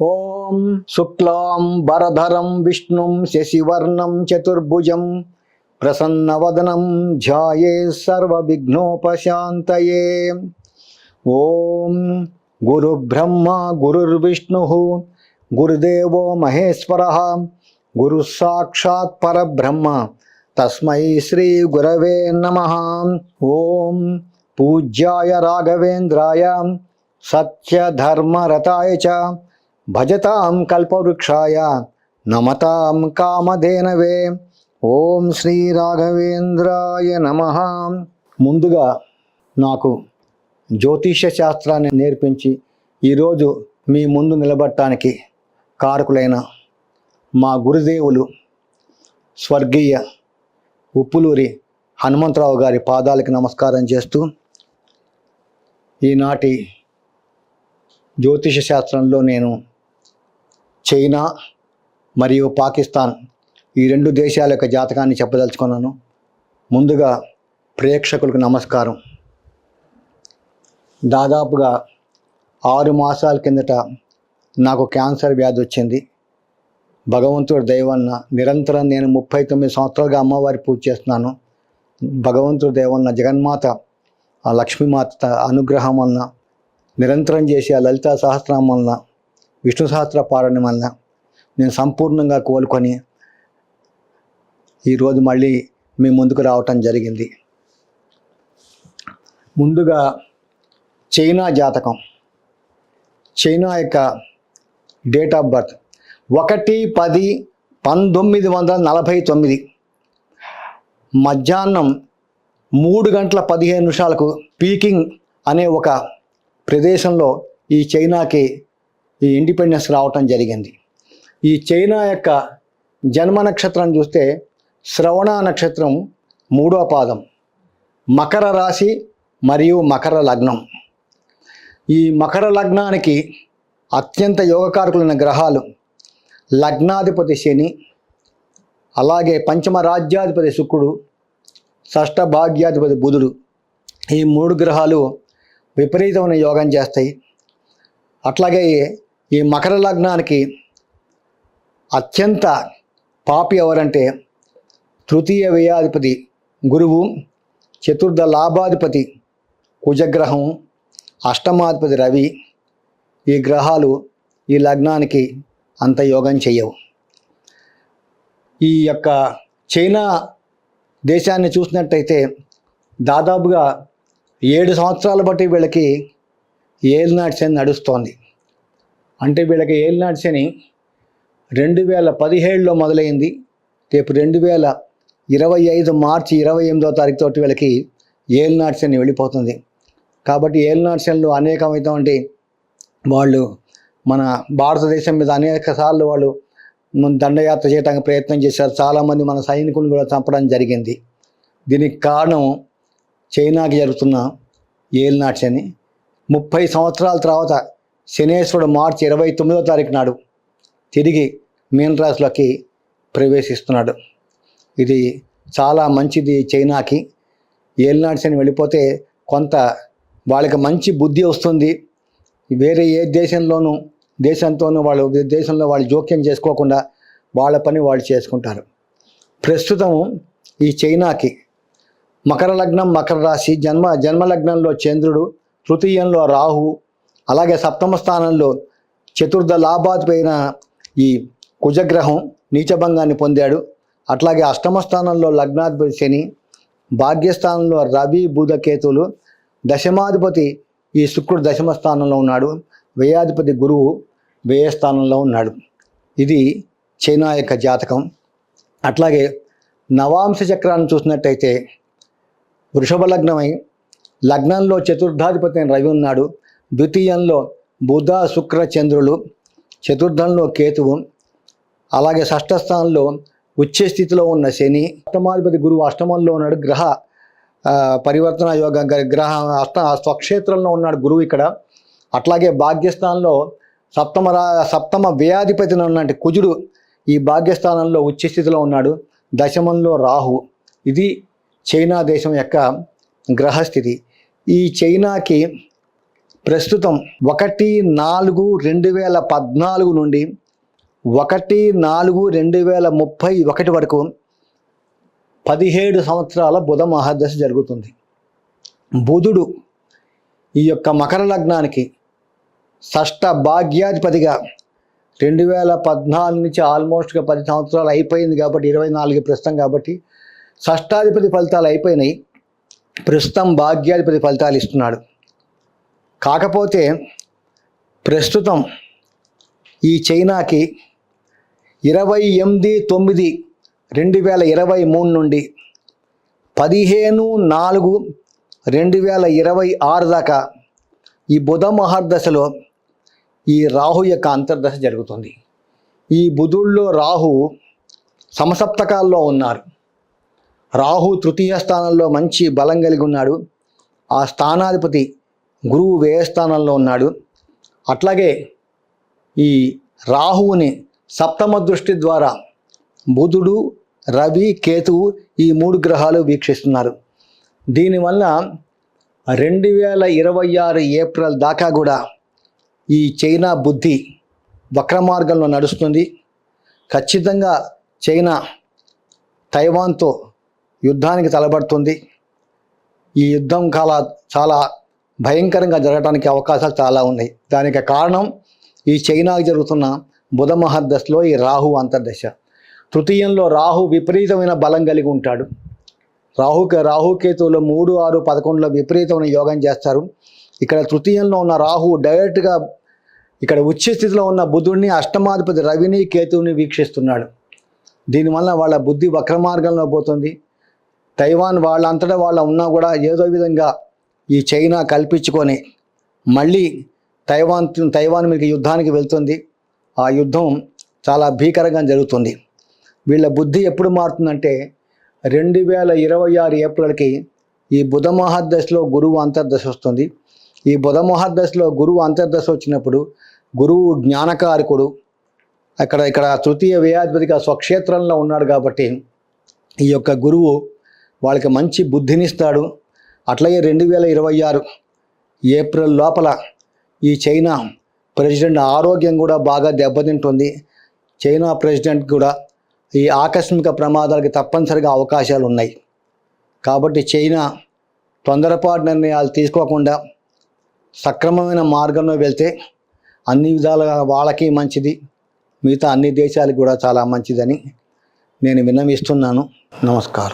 ఓం శుక్లాం వరధరం విష్ణుం శశివర్ణం చతుర్భుజం ప్రసన్నవదనం ధ్యాయే సర్వవిఘ్నోపశాంతయే. ఓం గురుబ్రహ్మ గురుర్విష్ణు గురుదేవో మహేశ్వర గురు సాక్షాత్ పరబ్రహ్మ. తస్మై శ్రీ గురవే నమ. ఓం పూజ్యాయ రాఘవేంద్రాయ సత్యధర్మరతాయ చ భజతాం కల్పవృక్షాయ నమతాం కామధేనవే. ఓం శ్రీ రాఘవేంద్రాయ నమ. ముందుగా నాకు జ్యోతిష్య శాస్త్రాన్ని నేర్పించి ఈరోజు మీ ముందు నిలబడటానికి కారకులైన మా గురుదేవులు స్వర్గీయ ఉప్పులూరి హనుమంతరావు గారి పాదాలకి నమస్కారం చేస్తూ ఈనాటి జ్యోతిష శాస్త్రంలో నేను చైనా మరియు పాకిస్తాన్ ఈ రెండు దేశాల యొక్క జాతకాన్ని చెప్పదలుచుకున్నాను. ముందుగా ప్రేక్షకులకు నమస్కారం. దాదాపుగా ఆరు మాసాల కిందట నాకు క్యాన్సర్ వ్యాధి వచ్చింది. భగవంతుడు దయవన్న నిరంతరం నేను ముప్పై తొమ్మిది సంవత్సరాలుగా అమ్మవారి పూజ చేస్తున్నాను. భగవంతుడు దేవన్న జగన్మాత లక్ష్మీమాత అనుగ్రహం వలన నిరంతరం చేసే లలితా సహస్రం వలన విష్ణు సహస్ర పారాయణం వలన నేను సంపూర్ణంగా కోలుకొని ఈరోజు మళ్ళీ మీ ముందుకు రావటం జరిగింది. ముందుగా చైనా జాతకం. చైనా యొక్క డేట్ ఆఫ్ బర్త్ ఒకటి పది పంతొమ్మిది వందల నలభై తొమ్మిది. మధ్యాహ్నం మూడు గంటల పదిహేను నిమిషాలకు పీకింగ్ అనే ఒక ప్రదేశంలో ఈ చైనాకి ఈ ఇండిపెండెన్స్ రావటం జరిగింది. ఈ చైనా యొక్క జన్మ నక్షత్రం చూస్తే శ్రవణ నక్షత్రం మూడో పాదం మకర రాశి మరియు మకర లగ్నం. ఈ మకర లగ్నానికి అత్యంత యోగకారకులైన గ్రహాలు లగ్నాధిపతి శని అలాగే పంచమ రాజ్యాధిపతి శుక్రుడు షష్ట భాగ్యాధిపతి బుధుడు. ఈ మూడు గ్రహాలు విపరీతమైన యోగం చేస్తాయి. అట్లాగే ఈ మకర లగ్నానికి అత్యంత పాపి ఎవరంటే తృతీయ వ్యయాధిపతి గురువు చతుర్థ లాభాధిపతి కుజగ్రహం అష్టమాధిపతి రవి ఈ గ్రహాలు ఈ లగ్నానికి అంత యోగం చేయవు. ఈ యొక్క చైనా దేశాన్ని చూసినట్టయితే దాదాపుగా ఏడు సంవత్సరాల బట్టి వీళ్ళకి ఏలినాటి నడుస్తోంది. అంటే వీళ్ళకి ఏలినాటి శని రెండు వేల పదిహేడులో మొదలైంది. రేపు రెండు వేల ఇరవై ఐదు మార్చి ఇరవై ఎనిమిదో తారీఖు తోటి వీళ్ళకి ఏలినాటి శని వెళ్ళిపోతుంది. కాబట్టి ఏలినాటి శనిలో అనేకమైనటువంటి వాళ్ళు మన భారతదేశం మీద అనేక సార్లు వాళ్ళు దండయాత్ర చేయడానికి ప్రయత్నం చేశారు. చాలామంది మన సైనికులను కూడా చంపడం జరిగింది. దీనికి కారణం చైనాకి జరుగుతున్న ఏలినాటి శని. ముప్పై సంవత్సరాల తర్వాత శనేశ్వరుడు మార్చి ఇరవై తొమ్మిదో తారీఖు నాడు తిరిగి మీనరాశిలోకి ప్రవేశిస్తున్నాడు. ఇది చాలా మంచిది చైనాకి. ఏలినాడు శని వెళ్ళిపోతే కొంత వాళ్ళకి మంచి బుద్ధి వస్తుంది. వేరే ఏ దేశంలోనూ దేశంతోనూ వాళ్ళు దేశంలో వాళ్ళు జోక్యం చేసుకోకుండా వాళ్ళ పని వాళ్ళు చేసుకుంటారు. ప్రస్తుతం ఈ చైనాకి మకర లగ్నం మకర రాశి జన్మ జన్మలగ్నంలో చంద్రుడు తృతీయంలో రాహు అలాగే సప్తమ స్థానంలో చతుర్థ లాభాధిపైన ఈ కుజగ్రహం నీచభంగాన్ని పొందాడు. అట్లాగే అష్టమ స్థానంలో లగ్నాధిపతి శని భాగ్యస్థానంలో రవి బుధకేతువులు దశమాధిపతి ఈ శుక్రుడు దశమ స్థానంలో ఉన్నాడు. వ్యయాధిపతి గురువు వ్యయస్థానంలో ఉన్నాడు. ఇది చైనా యొక్క జాతకం. అట్లాగే నవాంశ చక్రాన్ని చూసినట్టయితే వృషభ లగ్నమై లగ్నంలో చతుర్థాధిపతి అయిన రవి ఉన్నాడు. ద్వితీయంలో బుధ శుక్ర చంద్రులు చతుర్థంలో కేతువు అలాగే షష్ఠస్థానంలో స్థానంలో స్థితిలో ఉన్న శని అష్టమాధిపతి గురువు అష్టమంలో ఉన్నాడు గ్రహ పరివర్తన యోగ గ్రహ అష్ట స్వక్షేత్రంలో ఉన్నాడు గురువు ఇక్కడ. అట్లాగే భాగ్యస్థానంలో సప్తమ రా సప్తమ వ్యయాధిపతిని ఉన్నటువంటి కుజుడు ఈ భాగ్యస్థానంలో ఉచ్చస్థితిలో ఉన్నాడు. దశమంలో రాహు. ఇది చైనా దేశం యొక్క గ్రహస్థితి. ఈ చైనాకి ప్రస్తుతం ఒకటి నాలుగు రెండు వేల పద్నాలుగు నుండి ఒకటి నాలుగు రెండు వేల ముప్పై ఒకటి వరకు పదిహేడు సంవత్సరాల బుధ మహాదశ జరుగుతుంది. బుధుడు ఈ యొక్క మకర లగ్నానికి షష్ట భాగ్యాధిపతిగా రెండు వేల పద్నాలుగు నుంచి ఆల్మోస్ట్గా పది సంవత్సరాలు అయిపోయింది కాబట్టి ఇరవై నాలుగు ప్రస్తుతం కాబట్టి షష్టాధిపతి ఫలితాలు అయిపోయినాయి. ప్రస్తుతం భాగ్యాధిపతి ఫలితాలు ఇస్తున్నాడు. కాకపోతే ప్రస్తుతం ఈ చైనాకి ఇరవై ఎనిమిది తొమ్మిది రెండు వేల ఇరవై మూడు నుండి పదిహేను నాలుగు రెండు వేల ఇరవై ఆరు దాకా ఈ బుధ మహర్దశలో ఈ రాహు యొక్క అంతర్దశ జరుగుతుంది. ఈ బుధుల్లో రాహు సమసప్తకాల్లో ఉన్నారు. రాహు తృతీయ స్థానంలో మంచి బలం కలిగి ఉన్నాడు. ఆ స్థానాధిపతి గురువు వ్యయస్థానంలో ఉన్నాడు. అట్లాగే ఈ రాహువుని సప్తమ దృష్టి ద్వారా బుధుడు రవి కేతువు ఈ మూడు గ్రహాలు వీక్షిస్తున్నారు. దీనివల్ల రెండు వేల ఇరవై ఆరు ఏప్రిల్ దాకా కూడా ఈ చైనా బుద్ధి వక్ర మార్గంలో నడుస్తుంది. ఖచ్చితంగా చైనా తైవాన్తో యుద్ధానికి తలబడుతుంది ఈ యుద్ధం కాల చాలా భయంకరంగా జరగడానికి అవకాశాలు చాలా ఉన్నాయి. దానికి కారణం ఈ చైనాకు జరుగుతున్న బుధ మహర్దశలో ఈ రాహు అంతర్దశ. తృతీయంలో రాహు విపరీతమైన బలం కలిగి ఉంటాడు. రాహు రాహుకేతువులో మూడు ఆరు పదకొండులో విపరీతమైన యోగం చేస్తారు. ఇక్కడ తృతీయంలో ఉన్న రాహు డైరెక్ట్గా ఇక్కడ ఉచ్చ స్థితిలో ఉన్న బుధుడిని అష్టమాధిపతి రవిని కేతువుని వీక్షిస్తున్నాడు. దీనివల్ల వాళ్ళ బుద్ధి వక్ర మార్గంలో పోతుంది. తైవాన్ వాళ్ళంతటా వాళ్ళ ఉన్నా కూడా ఏదో విధంగా ఈ చైనా కల్పించుకొని మళ్ళీ తైవాన్ తైవాన్ మీకు యుద్ధానికి వెళ్తుంది. ఆ యుద్ధం చాలా భీకరంగా జరుగుతుంది. వీళ్ళ బుద్ధి ఎప్పుడు మారుతుందంటే రెండు వేల ఇరవై ఆరు ఏప్రిల్కి ఈ బుధ మహాదశలో గురువు అంతర్దశ వస్తుంది. ఈ బుధ మహాదశలో గురువు అంతర్దశ వచ్చినప్పుడు గురువు జ్ఞానకారకుడు. అక్కడ ఇక్కడ తృతీయ వ్యయాధిపతిగా స్వక్షేత్రంలో ఉన్నాడు కాబట్టి ఈ యొక్క గురువు వాళ్ళకి మంచి బుద్ధినిస్తాడు. అట్లాగే రెండు వేల ఇరవై ఆరు ఏప్రిల్ లోపల ఈ చైనా ప్రెసిడెంట్ ఆరోగ్యం కూడా బాగా దెబ్బతింటుంది. చైనా ప్రెసిడెంట్ కూడా ఈ ఆకస్మిక ప్రమాదాలకి తప్పనిసరిగా అవకాశాలు ఉన్నాయి కాబట్టి చైనా తొందరపాటు నిర్ణయాలు తీసుకోకుండా సక్రమమైన మార్గంలో వెళ్తే అన్ని విధాలుగా వాళ్ళకి మంచిది మిగతా అన్ని దేశాలకు కూడా చాలా మంచిదని నేను విన్నవిస్తున్నాను. నమస్కారం.